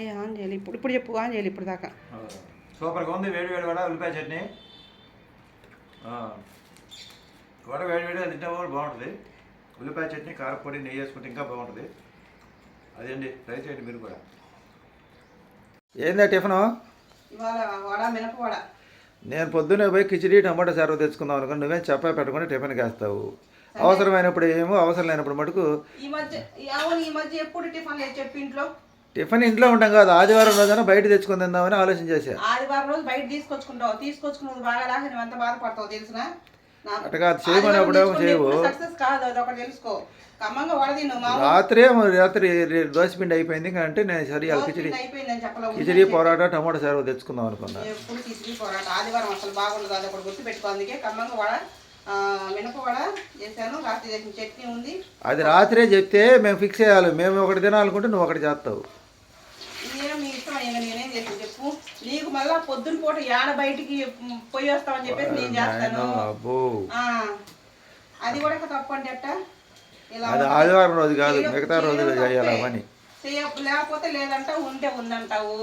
అయ్యా ఆన్ చేయాలి ఇప్పుడు ఇప్పుడు చెప్పు ఆన్ చేయాలి ఇప్పుడు దాకా. సూపర్గా ఉంది. వేడి వేడి వడ ఉల్లిపాయ చట్నీ. ఆ. వడ వేడి తింటే కూడా బాగుంటుంది. ఉల్లిపాయ చట్నీ కారపొడి నెయ్యి వేసుకుంటే ఇంకా బాగుంటుంది. అదండి ట్రై చేయండి మీరు కూడా. ఏందా టిఫను? వడ మినప వడ. నేను పొద్దున్నే పోయి కిచిడి టమాటా సర్వ తెచ్చుకుందాం అనుకుని నువ్వేం చెప్పా పెట్టకుండా టిఫిన్కి వేస్తావు అవసరమైనప్పుడు ఏమో అవసరం లేనప్పుడు మటుకు ఈ మధ్య అవును ఈ మధ్య ఎప్పుడు టిఫిన్ చెప్పు ఇంట్లో? టిఫిన్ ఇంట్లో ఉంటాం కాదు. ఆదివారం రోజున బయట తెచ్చుకొని తిందామని ఆలోచన చేశా. ఆదివారం రోజు బయట తీసుకొచ్చుకుంటావు. తీసుకొచ్చుకున్నది బాగా లాగా నువ్వు ఎంత బాధపడతావు తెలిసిన? అట్ట కాదు, చేయమన్నప్పుడు చేయవు. సక్సెస్ కాదు అది ఒకటి తెలుసుకో. ఖమ్మంగా రాత్రే రాత్రి దోశపిండి అయిపోయింది ఇంకా అంటే నేను సరే కిచిడి కిచిడి పొరాటా టమాటా సర్వ తెచ్చుకుందాం అనుకున్నా. ఎప్పుడు కిచిడి పోరాట. ఆదివారం అసలు బాగుండదు అది ఒకటి గుర్తు పెట్టుకో అందుకే ఖమ్మంగా వడ ఆ, చేశాను రాత్రి చేసిన చట్నీ ఉంది. అది రాత్రే చెప్తే మేము ఫిక్స్ చేయాలి. మేము ఒకటి తినాలనుకుంటే నువ్వు ఒకటి చేస్తావు. ఇదేం మీ ఇష్టం నేనేం చెప్పు. నీకు మళ్ళా పొద్దున పూట యాడ బయటికి పోయి వస్తామని చెప్పేసి నేను చేస్తాను. అబ్బో. ఆ, అది కూడా తప్పు అంటే ఇలా అది. ఆదివారం రోజు కాదు మిగతా రోజులు చేయడం చేయాలి లేకపోతే లేదంట ఉంటే ఉందంటావు.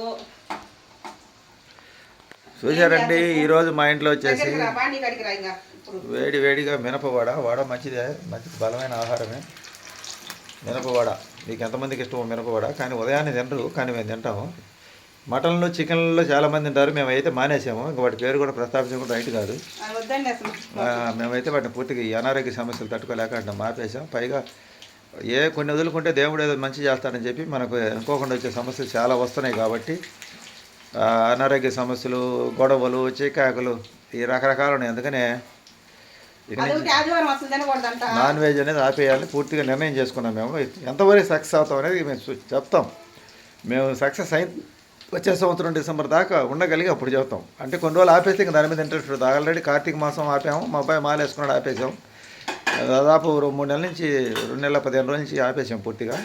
చూసారండి ఈరోజు మా ఇంట్లో వచ్చేసి వేడి వేడిగా మినపవడ వడ మంచిదే మంచి బలమైన ఆహారమే. మినపవడ మీకు ఎంతమందికి ఇష్టమో మినపవడ కానీ ఉదయాన్నే తినరు కానీ మేము తింటాము. మటన్లు చికెన్లలో చాలామంది తింటారు మేమైతే మానేసాము. ఇంకా వాటి పేరు కూడా ప్రస్తావించడం రైట్ కాదు. మేమైతే వాటిని పూర్తిగా ఈ అనారోగ్య సమస్యలు తట్టుకోలేక అట్లా మాపేసాం. పైగా ఏ కొన్ని వదులుకుంటే దేవుడు ఏదో మంచి చేస్తాడని చెప్పి మనకు అనుకోకుండా వచ్చే సమస్యలు చాలా వస్తున్నాయి కాబట్టి అనారోగ్య సమస్యలు గొడవలు చికాకులు ఈ రకరకాలు ఉన్నాయి. అందుకనే నాన్ వెజ్ అనేది ఆపేయాలని పూర్తిగా నిర్ణయం చేసుకున్నాం మేము. ఎంతవరకు సక్సెస్ అవుతాం అనేది మేము చెప్తాం. మేము సక్సెస్ అయిన వచ్చే సంవత్సరం డిసెంబర్ దాకా ఉండగలిగి అప్పుడు చెప్తాం. అంటే కొన్ని రోజులు ఆపేస్తే ఇంకా దాని మీద ఇంట్రెస్ట్ ఉంటుంది ఆల్రెడీ కార్తీక మాసం ఆపాము మా అబ్బాయి మాల వేసుకున్నాడు ఆపేసాం. దాదాపు మూడు నెలల నుంచి రెండు నెలల పదిహేను రోజుల నుంచి ఆపేసాం పూర్తిగా.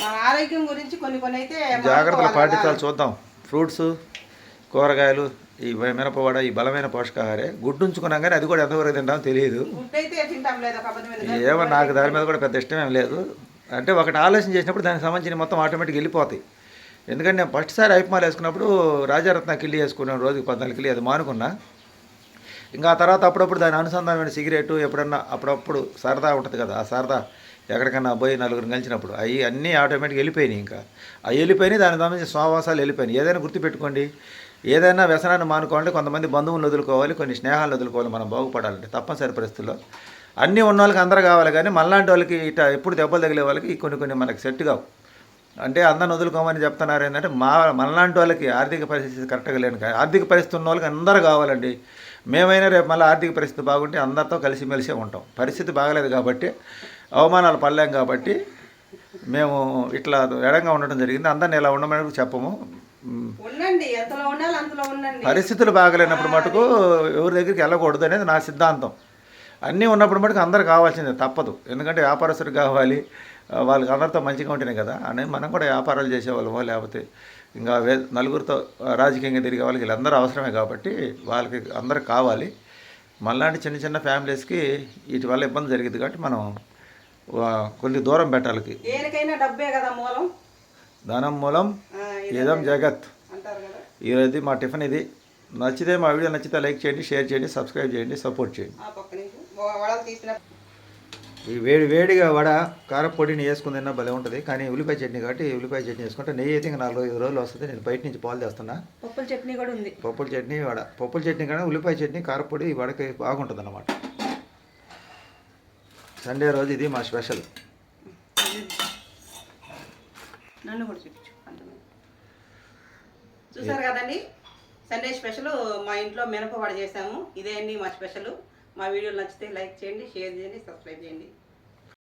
మన ఆరోగ్యం గురించి కొన్ని కొన్ని అయితే జాగ్రత్తలు పాటించాలి. చూద్దాం. ఫ్రూట్స్ కూరగాయలు ఈ మినపవాడ ఈ బలమైన పోషకాహారే. గుడ్డు ఉంచుకున్నాం కానీ అది కూడా ఎంతవరకు తింటామో తెలియదు. ఏమో నాకు దాని మీద కూడా పెద్ద ఇష్టం ఏం లేదు. అంటే ఒకటి ఆలోచన చేసినప్పుడు దానికి సంబంధించిన మొత్తం ఆటోమేటిక్ వెళ్ళిపోతాయి. ఎందుకంటే నేను ఫస్ట్ సారి ఐపమాలు వేసుకున్నప్పుడు రాజారత్న కిల్లి వేసుకున్నాను రోజుకి పద్నాలుగు కిల్లి అది మానుకున్నా. ఇంకా ఆ తర్వాత అప్పుడప్పుడు దాని అనుసంధానమైన సిగరెట్ ఎప్పుడన్నా అప్పుడప్పుడు సరదా ఉంటుంది కదా ఆ సరదా. ఎక్కడికన్నా పోయి నలుగురిని కలిసినప్పుడు అవి అన్నీ ఆటోమేటిక్ వెళ్ళిపోయినాయి ఇంకా. అవి వెళ్ళిపోయినాయి దానికి సంబంధించిన స్వావాసాలు వెళ్ళిపోయినాయి. ఏదైనా గుర్తుపెట్టుకోండి ఏదైనా వ్యసనాన్ని మానుకోవాలంటే కొంతమంది బంధువులను వదులుకోవాలి కొన్ని స్నేహాలను వదులుకోవాలి మనం బాగుపడాలంటే తప్పనిసరి పరిస్థితుల్లో. అన్నీ ఉన్న వాళ్ళకి అందరూ కావాలి కానీ మనలాంటి వాళ్ళకి ఇట ఎప్పుడు దెబ్బలు తగిలే వాళ్ళకి కొన్ని కొన్ని మనకి సెట్ కావు. అంటే అందరిని వదులుకోమని చెప్తున్నారు ఏంటంటే మా మనలాంటి వాళ్ళకి ఆర్థిక పరిస్థితి కరెక్ట్గా లేని కానీ ఆర్థిక పరిస్థితి ఉన్న వాళ్ళకి అందరూ కావాలండి. మేమైనా రేపు మళ్ళీ ఆర్థిక పరిస్థితి బాగుంటే అందరితో కలిసిమెలిసే ఉంటాం. పరిస్థితి బాగలేదు కాబట్టి అవమానాలు పడలేం కాబట్టి మేము ఇట్లా ఎడంగా ఉండడం జరిగింది. అందరిని ఇలా ఉండమని చెప్పము. పరిస్థితులు బాగలేనప్పుడు మటుకు ఎవరి దగ్గరికి వెళ్ళకూడదు అనేది నా సిద్ధాంతం. అన్నీ ఉన్నప్పుడు మటుకు అందరు కావాల్సిందే తప్పదు. ఎందుకంటే వ్యాపారస్తులు కావాలి వాళ్ళకి అందరితో మంచిగా ఉంటేనే కదా. అని మనం కూడా వ్యాపారాలు చేసేవాళ్ళమో లేకపోతే ఇంకా వే నలుగురితో రాజకీయంగా తిరిగే వాళ్ళకి వీళ్ళందరూ అవసరమే కాబట్టి వాళ్ళకి అందరు కావాలి. మళ్ళాంటి చిన్న చిన్న ఫ్యామిలీస్కి వీటి వల్ల ఇబ్బంది జరిగింది కాబట్టి మనం కొన్ని దూరం పెట్టాలి దేనికైనా డబ్బే కదా మూలం? ధనం మూలం ఏదం జగత్. ఈరోజు మా టిఫిన్ ఇది. నచ్చితే మా వీడియో నచ్చితే లైక్ చేయండి షేర్ చేయండి సబ్స్క్రైబ్ చేయండి సపోర్ట్ చేయండి. ఈ వేడి వేడిగా వడ కారపొడిని వేసుకుని తిన్నా భలే ఉంటుంది. కానీ ఉల్లిపాయ చట్నీ కాబట్టి ఉల్లిపాయ చట్నీ వేసుకుంటే నెయ్యి అయితే ఇంకా నాలుగు ఐదు రోజులు వస్తుంది. నేను బయట నుంచి పాలు తెస్తున్నా. పప్పుల చట్నీ కూడా ఉంది. పప్పుల చట్నీ వడ. పప్పుల చట్నీ కానీ ఉల్లిపాయ చట్నీ కారపొడి ఈ వడకి బాగుంటుంది అన్నమాట సండే రోజు ఇది మా స్పెషల్. నన్ను కూడా చూపించు చూసారు కదండి? సండే స్పెషల్ మా ఇంట్లో మినప వడ చేసాము ఇదే అండి మా స్పెషల్. మా వీడియోలు నచ్చితే లైక్ చేయండి షేర్ చేయండి సబ్స్క్రైబ్ చేయండి.